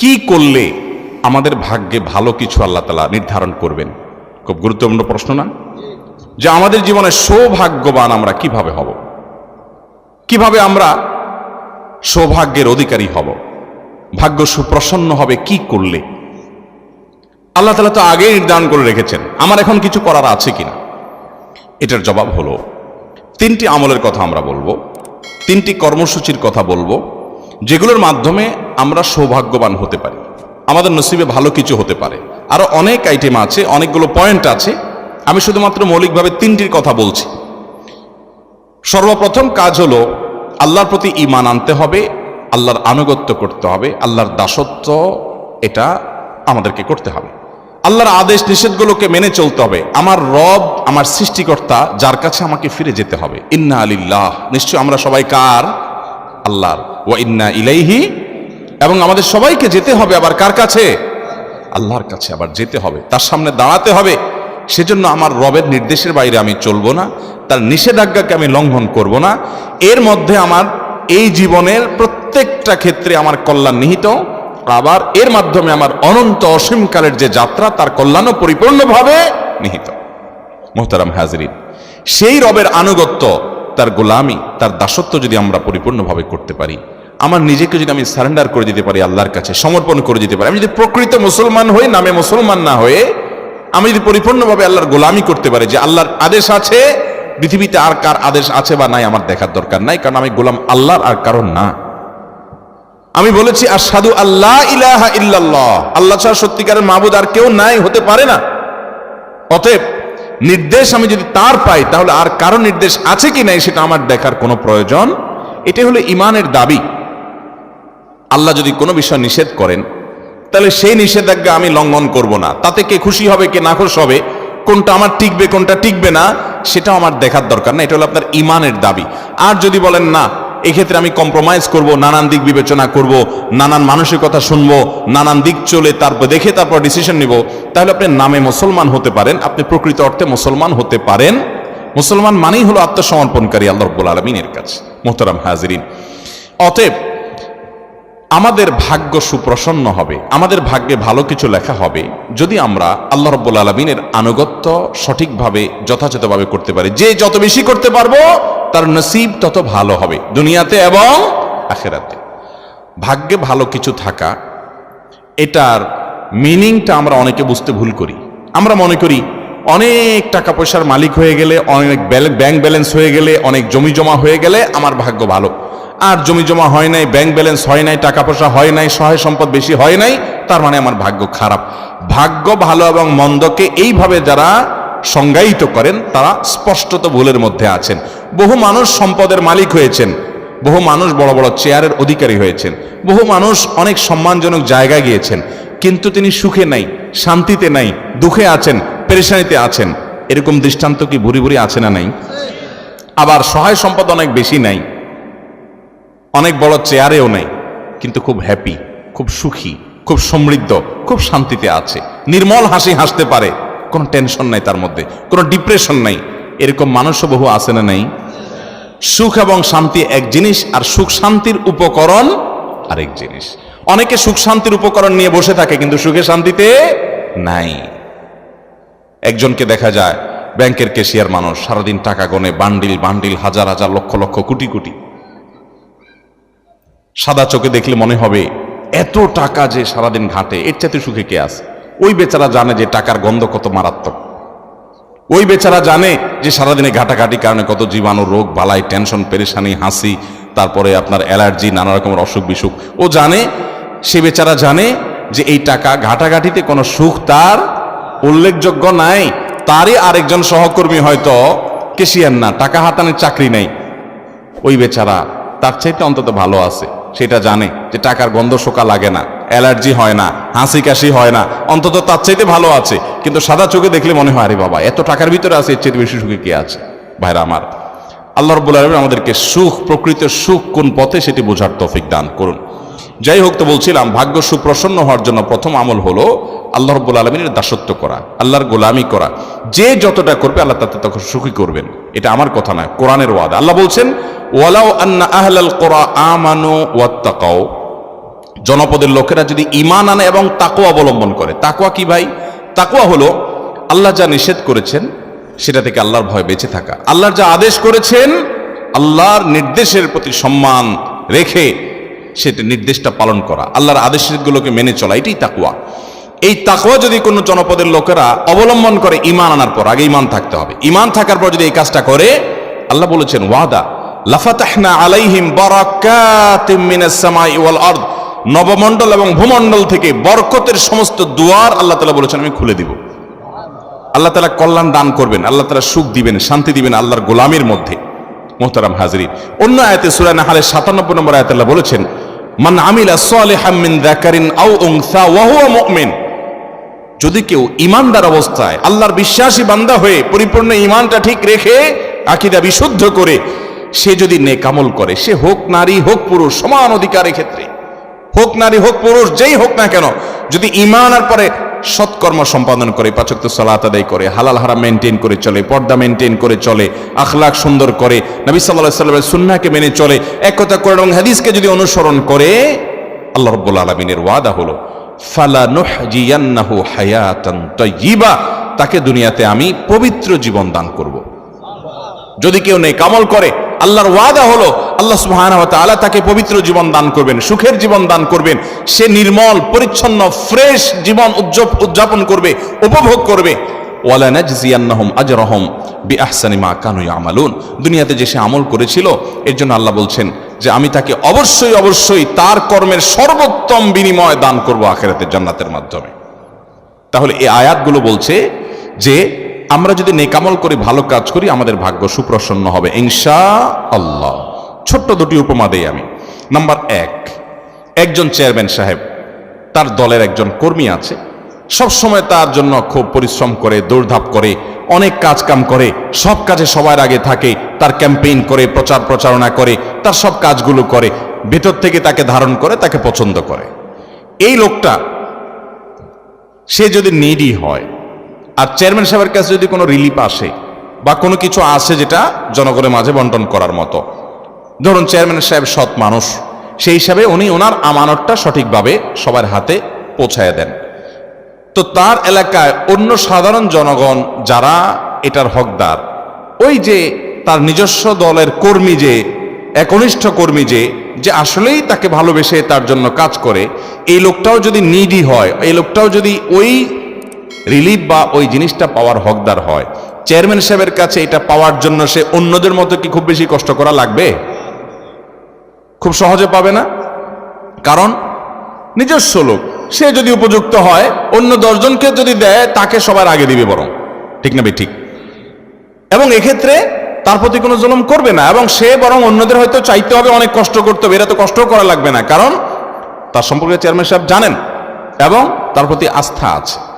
কি করলে আমাদের ভাগ্যে ভালো কিছু আল্লাহ তালা নির্ধারণ করবেন? খুব গুরুত্বপূর্ণ প্রশ্ন না? যে আমাদের জীবনে সৌভাগ্যবান আমরা কীভাবে হব? কীভাবে আমরা সৌভাগ্যের অধিকারী হব? ভাগ্য সুপ্রসন্ন হবে কি করলে? আল্লাহ তালা তো আগেই নির্ধারণ করে রেখেছেন, আমার এখন কিছু করার আছে কিনা? এটার জবাব হলো, তিনটি আমলের কথা আমরা বলব, তিনটি কর্মসূচির কথা বলব যেগুলোর মাধ্যমে আমরা সৌভাগ্যবান হতে পারি। আমাদের নসিবে ভালো কিছু হতে পারে। আরও অনেক আইটেম আছে, অনেকগুলো পয়েন্ট আছে। আমি শুধুমাত্র মৌলিকভাবে তিনটির কথা বলছি। সর্বপ্রথম কাজ হলো, আল্লাহর প্রতি ইমান আনতে হবে, আল্লাহর আনুগত্য করতে হবে, আল্লাহর দাসত্ব এটা আমাদেরকে করতে হবে। আল্লাহর আদেশ নিষেধগুলোকে মেনে চলতে হবে। আমার রব, আমার সৃষ্টিকর্তা, যার কাছে আমাকে ফিরে যেতে হবে। ইন্না আলিল্লাহ নিশ্চয় আমরা সবাই কার? আল্লাহর। ও ইন্না ইলাইহি, এবং আমাদের সবাইকে যেতে হবে আবার কার কাছে? আল্লাহর কাছে আবার যেতে হবে, তার সামনে দাঁড়াতে হবে। সেজন্য আমার রবের নির্দেশের বাইরে আমি চলবো না, তার নিষেধাজ্ঞাকে আমি লঙ্ঘন করব না। এর মধ্যে আমার এই জীবনের প্রত্যেকটা ক্ষেত্রে আমার কল্যাণ নিহিত, আবার এর মাধ্যমে আমার অনন্ত অসীমকালের যে যাত্রা, তার কল্যাণও পরিপূর্ণভাবে নিহিত। মোহতারাম হাজরিন, সেই রবের আনুগত্য তার গোলামি, তার দাসত্ব যদি আমরা পরিপূর্ণভাবে করতে পারি, আমার নিজেকে যদি আমি সারেন্ডার করে দিতে পারি আল্লাহর কাছে, সমর্পণ করে দিতে পারি, আমি যদি প্রকৃত মুসলমান হয়ে নামে মুসলমান না হয়ে, আমি যদি পরিপূর্ণভাবে আল্লাহর গোলামি করতে পারি যে আল্লাহর আদেশ আছে, পৃথিবীতে আর কার আদেশ আছে বা নাই আমার দেখার দরকার নাই, কারণ আমি গোলাম আল্লাহর আর কারণ না। আমি বলেছি আর সাধু আল্লাহ ইলাহা ইল্লাল্লাহ। আল্লাহ ছাড়া সত্যিকারের মাহবুদ আর কেউ নাই, হতে পারে না। অতএব নির্দেশ আমি যদি তার পাই, তাহলে আর কারও নির্দেশ আছে কি নাই সেটা আমার দেখার কোনো প্রয়োজন? এটাই হলো ইমানের দাবি। আল্লাহ যদি কোনো বিষয় নিষেধ করেন, তাহলে সেই নিষেধাজ্ঞা আমি লঙ্ঘন করব না। তাতে কে খুশি হবে, কে নাখোশ হবে, কোনটা আমার টিকবে, কোনটা টিকবে না, সেটাও আমার দেখার দরকার না। এটা হলো আপনার ইমানের দাবি। আর যদি বলেন না এক্ষেত্রে আমি কম্প্রোমাইজ করব, নানান দিক বিবেচনা করব, নানান মানুষের কথা শুনব, নানান দিক চলে তারপর দেখে তারপর ডিসিশন নিব। তাহলে আপনি নামে মুসলমান হতে পারেন, আপনি প্রকৃত অর্থে মুসলমান হতে পারেন। মুসলমান মানেই হলো আত্মসমর্পণকারী আল্লাহ রব্বুল আলমিনের কাছে, মোহতারাম হাজরিন। অতএব আমাদের ভাগ্য সুপ্রসন্ন হবে, আমাদের ভাগ্যে ভালো কিছু লেখা হবে, যদি আমরা আল্লাহ রব্বুল আলমিনের আনুগত্য সঠিকভাবে, যথাযথভাবে করতে পারি। যে যত বেশি করতে পারব তার নসিব তত ভালো হবে, দুনিয়াতে এবং আখেরাতে। ভাগ্যে ভালো কিছু থাকা, এটার মিনিংটা আমরা অনেকে বুঝতে ভুল করি। আমরা মনে করি অনেক টাকা পয়সার মালিক হয়ে গেলে, অনেক ব্যাংক ব্যালেন্স হয়ে গেলে, অনেক জমি জমা হয়ে গেলে আমার ভাগ্য ভালো। আর জমি জমা হয় নাই, ব্যাংক ব্যালেন্স হয় নাই, টাকা পয়সা হয় নাই, সহায় সম্পদ বেশি হয় নাই, তার মানে আমার ভাগ্য খারাপ। ভাগ্য ভালো এবং মন্দকে এইভাবে যারা সংজ্ঞায়িত করেন, তারা স্পষ্টত ভুলের মধ্যে আছেন। বহু মানুষ সম্পদের মালিক হয়েছেন, বহু মানুষ বড় বড় চেয়ারের অধিকারী হয়েছেন, বহু মানুষ অনেক সম্মানজনক জায়গায় গিয়েছেন, কিন্তু তিনি সুখে নাই, শান্তিতে নাই, দুঃখে আছেন, পেরেশানিতে আছেন। এরকম দৃষ্টান্ত কি ভুরি ভুরি আছে না নাই? আবার সহায় সম্পদ অনেক বেশি নাই, অনেক বড় চেয়ারেও নেই, কিন্তু খুব হ্যাপি খুব সুখী, খুব সমৃদ্ধ, খুব শান্তিতে আছে। নির্মল হাসি হাসতে পারে কোনো টেনশন নাই তার মধ্যে, কোনো ডিপ্রেশন নাই। এরকম মানুষও বহু আছে না নাই? সুখ এবং শান্তি এক জিনিস, আর সুখ শান্তির উপকরণ আরেক জিনিস। অনেকে সুখ শান্তির উপকরণ নিয়ে বসে থাকে, কিন্তু সুখে শান্তিতে নাই। একজনকে দেখা যায়, ব্যাংকের কেশিয়ার মানুষ, সারাদিন টাকা গনে বান্ডিল বান্ডিল হাজার হাজার, লক্ষ লক্ষ, কোটি কোটি। সাদা চোখে দেখলে মনে হবে, এত টাকা যে সারাদিন ঘাটে, এর চাইতে সুখে কে আছে? ওই বেচারা জানে যে টাকার গন্ধ কত মারাত্মক। ওই বেচারা জানে যে সারাদিনে ঘাটাঘাটি কারণে কত জীবাণু রোগ, বালাই, টেনশন, পেরেশানি, হাসি, তারপরে আপনার অ্যালার্জি, নানা রকমের অসুখ বিসুখ। ও জানে, সে বেচারা জানে যে এই টাকা ঘাটাঘাটিতে কোনো সুখ তার উল্লেখযোগ্য নাই। তারই আরেকজন সহকর্মী হয়তো কেশিয়ার না, টাকা হাতানোর চাকরি নেই। ওই বেচারা তার চাইতে অন্তত ভালো আছে। সেটা জানে যে টাকার গন্ধ শোকা লাগে না। অ্যালার্জি হয় না হাসি কাশি হয় না, অন্তত তার চাইতে ভালো আছে। কিন্তু সাদা চোখে দেখলে মনে হয়, আরে বাবা, এত টাকার ভিতরে আছে, এর চাইতে বেশি সুখে কে আছে? ভাইরা আমার, আল্লাহ রব্বুল আলমিন আমাদেরকে সুখ, প্রকৃত সুখ কোন পথে সেটি বোঝার তৌফিক দান করুন। যাই হোক তো বলছিলাম, ভাগ্য সুপ্রসন্ন হওয়ার জন্য প্রথম আমল হলো আল্লাহ রব্বুল আলমিনের দাসত্ব করা, আল্লাহর গোলামি করা। যে যতটা করবে আল্লাহ তাতে তখন সুখী করবেন। এটা আমার কথা নয়, কোরআনের ওয়াদা। আল্লাহ বলছেন, ওয়ালাউ আন্না আহলাল কোরআ আমানু ওয়াত্তাকাও জনপদের লোকেরা যদি ইমান আনে এবং তাকওয়া অবলম্বন করে। তাকওয়া কি ভাই? তাকওয়া হলো আল্লাহ যা নিষেধ করেছেন, সেটা থেকে আল্লাহর ভয় বেঁচে থাকা। আল্লাহর যা আদেশ করেছেন, আল্লাহর নির্দেশের প্রতি সম্মান রেখে সেটা নির্দেশটা পালন করা। আল্লাহর আদেশগুলোকে মেনে চলা, এটাই তাকুয়া এই তাকুয়া যদি কোনো জনপদের লোকেরা অবলম্বন করে ইমান আনার পর, আগে ইমান থাকতে হবে। ইমান থাকার পর যদি এই কাজটা করে, আল্লাহ বলেছেন, ওয়াদা, লাফাতাহনা আলাইহিম বারাকাতিম মিনাস সামাই ওয়াল আরদ। নবমণ্ডল এবং ভূমণ্ডল থেকে বরকতের সমস্ত দুয়ার আল্লাহ তাআলা বলেছেন, আমি খুলে দিব। আল্লাহ তালা কল্যাণ দান করবেন, আল্লাহ তালা সুখ দিবেন, শান্তি দিবেন আল্লাহর গোলামের মধ্যে। মোহতারাম হাজরি অন্য আয়াতে সুরা নাহালের সাতানব্বই নম্বর আয়াত আল্লাহ বলেছেন, মান আমিলা সালিহাম মিন আও যদি কেউ ইমানদার অবস্থায় আল্লাহর বিশ্বাসী বান্দা হয়ে পরিপূর্ণ ইমানটা ঠিক রেখে আকিদা বিশুদ্ধ করে, সে যদি নেকামল করে, সে হোক নারী হোক পুরুষ, সমান অধিকারের ক্ষেত্রে হোক নারী, হোক পুরুষ, যেই হোক না কেন, যদি ইমান আর পরে সৎকর্ম সম্পাদন করে পাচক সালাত আদায় করে, হালাল হারাম মেনটেন করে চলে, পর্দা মেনটেন করে চলে আখলাক সুন্দর করে, নবী সাল্লাহ সাল্লামের সুন্নাকে মেনে চলে, এক কথা করে এবং হাদিসকে যদি অনুসরণ করে, আল্লাহ রব্বুল আলমিনের ওয়াদা হলো তাকে দুনিয়াতে আমি পবিত্র জীবন দান করব। যদি কেউ নেই কামল করে আল্লাহর ওয়াদা হলো, আল্লাহ ওয়া তাআলা তাকে পবিত্র জীবন দান করবেন, সুখের জীবন দান করবেন। সে নির্মল, পরিচ্ছন্ন, ফ্রেশ জীবন উদযাপ- উদযাপন করবে, উপভোগ করবে। ইয়ামালুন। দুনিয়াতে যে সে আমল করেছিল, এর জন্য আল্লাহ বলছেন যে, আমি তাকে অবশ্যই অবশ্যই তার কর্মের সর্বোত্তম বিনিময় দান করব আখেরাতের জান্নাতের মাধ্যমে। তাহলে এই আয়াতগুলো বলছে যে আমরা যদি নেকামল করে, ভালো কাজ করি, আমাদের ভাগ্য সুপ্রসন্ন হবে। ইনশা আল্লাহ ছোট্ট দুটি উপমা দেই আমি। নাম্বার এক, একজন চেয়ারম্যান সাহেব, তার দলের একজন কর্মী আছে। সব সময় তার জন্য খুব পরিশ্রম করে, দৌড়ধাপ করে, অনেক কাজ কাম করে, সব কাজে সবার আগে থাকে, তার ক্যাম্পেইন করে, প্রচার প্রচারণা করে, তার সব কাজগুলো করে, ভেতর থেকে তাকে ধারণ করে, তাকে পছন্দ করে। এই লোকটা, সে যদি নিডি হয় আর চেয়ারম্যান সাহেবের কাছে যদি কোনো রিলিফ আসে বা কোনো কিছু আসে যেটা জনগণের মাঝে বন্টন করার মতো, ধরুন চেয়ারম্যান সাহেব সৎ মানুষ, সেই হিসাবে উনি ওনার আমানতটা সঠিকভাবে সবার হাতে পৌঁছায় দেন। তো তার এলাকায় অন্য সাধারণ জনগণ যারা এটার হকদার, ওই যে তার নিজস্ব দলের কর্মী যে, একনিষ্ঠ কর্মী যে যে আসলেই তাকে ভালোবেসে তার জন্য কাজ করে, এই লোকটাও যদি নিডি হয়, এই লোকটাও যদি ওই রিলিফ বা ওই জিনিসটা পাওয়ার হকদার হয়। চেয়ারম্যান সাহেবের কাছে এটা পাওয়ার জন্য সে অন্যদের মতো কি খুব বেশি কষ্ট করা লাগবে? খুব সহজে পাবে না? কারণ নিজস্ব লোক, সে যদি উপযুক্ত হয়, অন্য দশজনকে যদি দেয়, তাকে সবার আগে দিবে বরং। ঠিক না ঠিক। এবং এক্ষেত্রে তার প্রতি কোনো জুলুম করবে না, এবং সে বরং অন্যদের হয়তো চাইতে হবে, অনেক কষ্ট করতে হবে, এরা তো কষ্ট করা লাগবে না। কারণ তার সম্পর্কে চেয়ারম্যান সাহেব জানেন, এবং তার প্রতি আস্থা আছে।